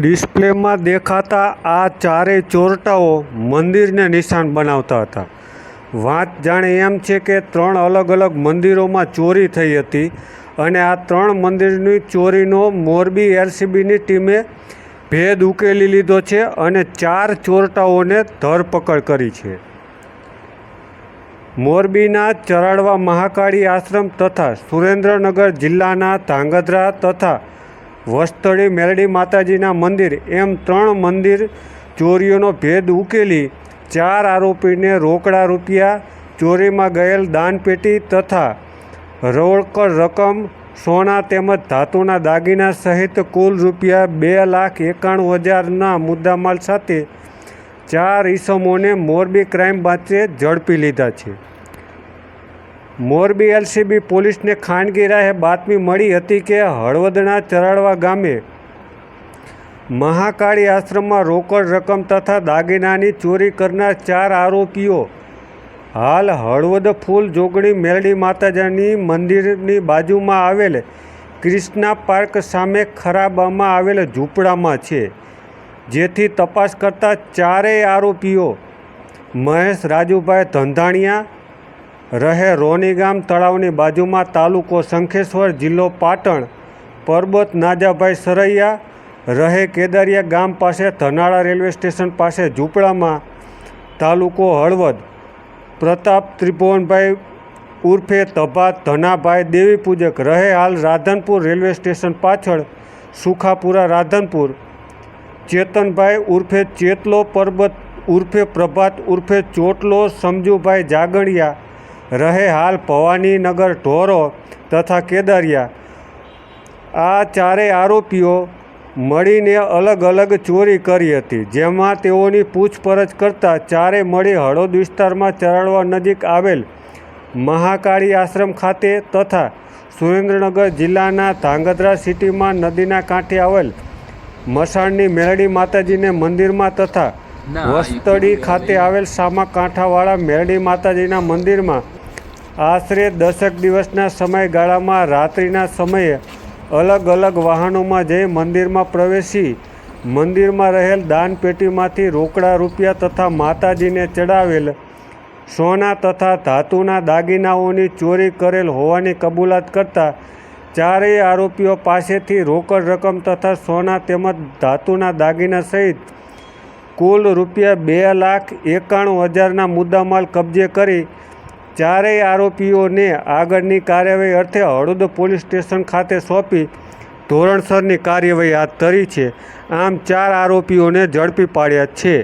ડિસ્પ્લેમાં દેખાતા આ ચારેય ચોરટાઓ મંદિરને નિશાન બનાવતા હતા. વાત જાણે એમ છે કે ત્રણ અલગ અલગ મંદિરોમાં ચોરી થઈ હતી અને આ ત્રણ મંદિરની ચોરીનો મોરબી એલસીબીની ટીમે ભેદ ઉકેલી લીધો છે અને ચાર ચોરટાઓને ધરપકડ કરી છે. મોરબીના ચરાડવા મહાકાળી આશ્રમ તથા સુરેન્દ્રનગર જિલ્લાના ધાંગધ્રા તથા વસ્તળી મેરડી માતાજીના મંદિર એમ ત્રણ મંદિર ચોરીઓનો ભેદ ઉકેલી ચાર આરોપીને રોકડા રૂપિયા, ચોરીમાં ગયેલ દાનપેટી તથા રોકડ રકમ, સોના તેમજ ધાતુના દાગીના સહિત કુલ રૂપિયા બે લાખ એકાણું હજારના મુદ્દામાલ સાથે ચાર ઈસમોને મોરબી ક્રાઇમ બ્રાન્ચે ઝડપી લીધા છે. મોરબી એલસીબી પોલીસને ખાનગી રાહે બાતમી મળી હતી કે હળવદના ચરાડવા ગામે મહાકાળી આશ્રમમાં રોકડ રકમ તથા દાગીનાની ચોરી કરનાર ચાર આરોપીઓ હાલ હળવદ ફૂલ જોગણી મેરડી માતાજીની મંદિરની બાજુમાં આવેલ ક્રિષ્ના પાર્ક સામે ખરાબામાં આવેલ ઝૂંપડામાં છે, જેથી તપાસ કરતા ચારેય આરોપીઓ મહેશ રાજુભાઈ ધંધાણિયા રહે રોની ગામ તળાવની બાજુમાં તાલુકો શંખેશ્વર જિલ્લો પાટણ. પરબત નાજાભાઈ સરૈયા રહે કેદારિયા ગામ પાસે ધનાળા રેલવે સ્ટેશન પાસે ઝૂંપડામાં. તાલુકો હળવદ. પ્રતાપ ત્રિભુવનભાઈ ઉર્ફે તભા ધનાભાઈ દેવી પૂજક રહે હાલ રાધનપુર રેલવે સ્ટેશન પાછળ, સુખાપુરા રાધનપુર. ચેતનભાઈ ઉર્ફે ચેતલો પરબત ઉર્ફે પ્રભાત ઉર્ફે ચોટલો, સમજુભાઈ જાગણિયા રહે હાલ ભવાનીનગર ઢોરો તથા કેદારિયા. આ ચારેય આરોપીઓ મળીને અલગ અલગ ચોરી કરી હતી જેમાં તેઓની પૂછપરછ કરતાં ચારે મળી હળોદ વિસ્તારમાં ચરાડવા નજીક આવેલ મહાકાળી આશ્રમ ખાતે તથા સુરેન્દ્રનગર જિલ્લાના ધાંગધ્રા સિટીમાં નદીના કાંઠે આવેલ મસાણની મેરડી માતાજીને મંદિરમાં તથા વસ્તડી ખાતે આવેલ? સામા કાંઠાવાળા મેરડી માતાજીના મંદિરમાં આશરે દસેક દિવસના સમયગાળામાં રાત્રિના સમયે અલગ અલગ વાહનોમાં જઈ મંદિરમાં પ્રવેશી મંદિરમાં રહેલ દાનપેટીમાંથી રોકડા રૂપિયા તથા માતાજીને ચડાવેલ સોના તથા ધાતુના દાગીનાઓની ચોરી કરેલ હોવાની કબૂલાત કરતા ચારેય આરોપીઓ પાસેથી રોકડ રકમ તથા સોના તેમજ ધાતુના દાગીના સહિત કુલ રૂપિયા બે લાખ એકાણું હજારના મુદ્દામાલ કબજે કરી ચારેય આરોપીઓને આગળની કાર્યવાહી અર્થે હળદ પોલીસ સ્ટેશન ખાતે સોંપી ધોરણસરની કાર્યવાહી હાથ ધરી છે. આમ ચાર આરોપીઓને ઝડપી પાડ્યા છે.